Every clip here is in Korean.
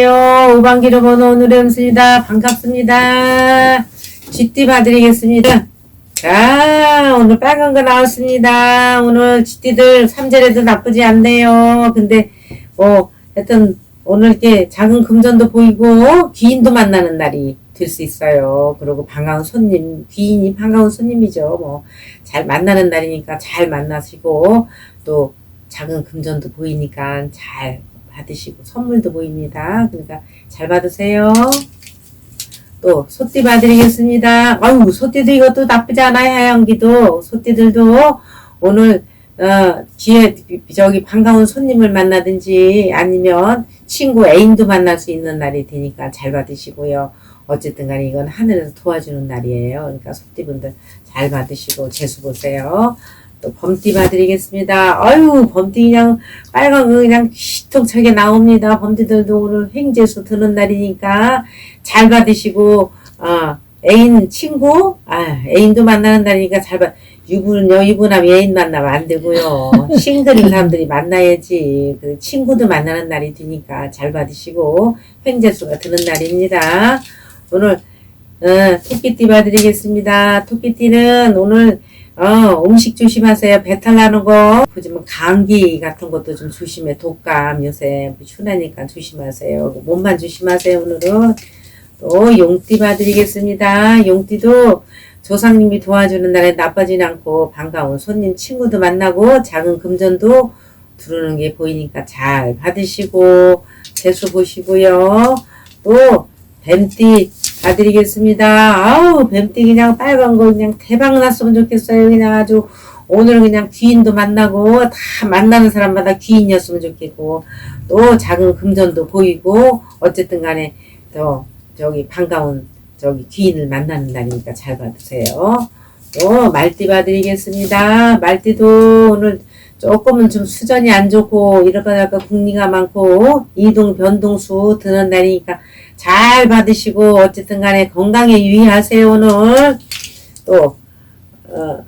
노방기로 번호 오늘의 음수입니다. 반갑습니다. 쥐띠 봐드리겠습니다. 자, 오늘 빨간 거 나왔습니다. 오늘 쥐띠들 삼재래도 나쁘지 않네요. 근데, 뭐, 하여튼, 오늘 이렇게 작은 금전도 보이고, 귀인도 만나는 날이 될 수 있어요. 그리고 반가운 손님, 귀인이 반가운 손님이죠. 뭐, 잘 만나는 날이니까 잘 만나시고, 또, 작은 금전도 보이니까 잘 받으시고 선물도 보입니다. 그러니까 잘 받으세요. 또 소띠 봐드리겠습니다. 아유 소띠도 이것도 나쁘지 않아요. 하얀기도 소띠들도 오늘 어 기회 저기 반가운 손님을 만나든지 아니면 친구 애인도 만날 수 있는 날이 되니까 잘 받으시고요. 어쨌든 간에 이건 하늘에서 도와주는 날이에요. 그러니까 소띠분들 잘 받으시고 재수 보세요. 또 범띠 봐드리겠습니다. 아유 범띠 그냥 빨간 거 그냥 시통차게 나옵니다. 범띠들도 오늘 횡재수 드는 날이니까 잘 받으시고 어, 애인 친구 아 애인도 만나는 날이니까 잘 받. 유부는요 유부남 애인 만나면 안 되고요. 싱글인 사람들이 만나야지. 그 친구도 만나는 날이 되니까 잘 받으시고 횡재수가 드는 날입니다. 오늘 어, 토끼띠 봐드리겠습니다. 토끼띠는 오늘 어, 음식 조심하세요. 배탈 나는 거. 그지만 감기 같은 것도 좀 조심해. 독감 요새 추나니까 조심하세요. 몸만 조심하세요. 오늘은 또 용띠 봐드리겠습니다. 용띠도 조상님이 도와주는 날에 나빠지는 않고 반가운 손님 친구도 만나고 작은 금전도 들어오는 게 보이니까 잘 받으시고 재수 보시고요. 또 뱀띠 봐드리겠습니다. 아우 뱀띠 그냥 빨간 거 그냥 대박 났으면 좋겠어요. 그냥 아주 오늘 그냥 귀인도 만나고 다 만나는 사람마다 귀인이었으면 좋겠고 또 작은 금전도 보이고 어쨌든 간에 또 저기 반가운 저기 귀인을 만나는 날이니까 잘 받으세요. 또 말띠 봐드리겠습니다. 말띠도 오늘 조금은 좀 수전이 안 좋고 이러다 약간 국리가 많고 이동 변동수 드는 날이니까 잘 받으시고 어쨌든 간에 건강에 유의하세요 오늘 또 어,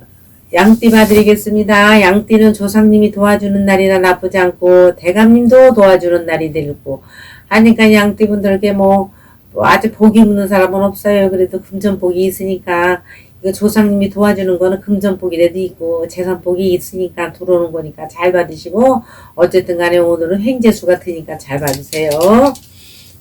양띠 봐드리겠습니다. 양띠는 조상님이 도와주는 날이라 나쁘지 않고 대감님도 도와주는 날이 되고 하니까 양띠분들께 뭐, 뭐 아주 복이 없는 사람은 없어요. 그래도 금전복이 있으니까 이거 조상님이 도와주는 거는 금전복이라도 있고 재산복이 있으니까 들어오는 거니까 잘 받으시고 어쨌든 간에 오늘은 횡재수 같으니까 잘 받으세요.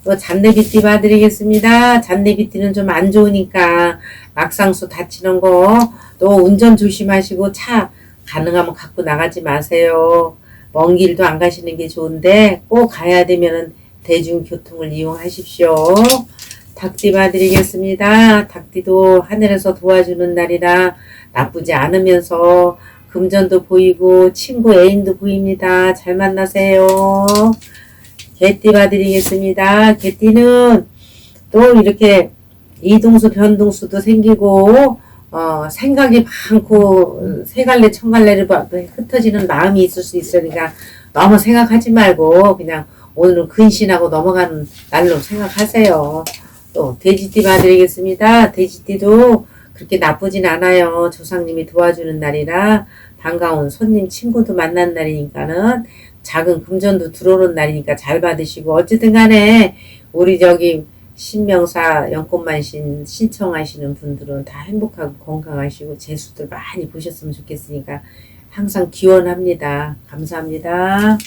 또 잔내비띠 봐드리겠습니다. 잔내비띠는 좀 안 좋으니까 막상수 다치는 거 또 운전 조심하시고 차 가능하면 갖고 나가지 마세요. 먼 길도 안 가시는 게 좋은데 꼭 가야 되면은 대중교통을 이용하십시오. 닭띠 봐드리겠습니다. 닭띠도 하늘에서 도와주는 날이라 나쁘지 않으면서 금전도 보이고 친구 애인도 보입니다. 잘 만나세요. 개띠 봐드리겠습니다. 개띠는 또 이렇게 이동수 변동수도 생기고 어, 생각이 많고 세 갈래 천 갈래를 봐- 흩어지는 마음이 있을 수 있으니까 너무 생각하지 말고 그냥 오늘은 근신하고 넘어가는 날로 생각하세요. 또 돼지띠 봐드리겠습니다. 돼지띠도 그렇게 나쁘진 않아요. 조상님이 도와주는 날이라 반가운 손님 친구도 만난 날이니까는 작은 금전도 들어오는 날이니까 잘 받으시고 어쨌든 간에 우리 저기 신명사 연꽃만신 신청하시는 분들은 다 행복하고 건강하시고 재수들 많이 보셨으면 좋겠으니까 항상 기원합니다. 감사합니다.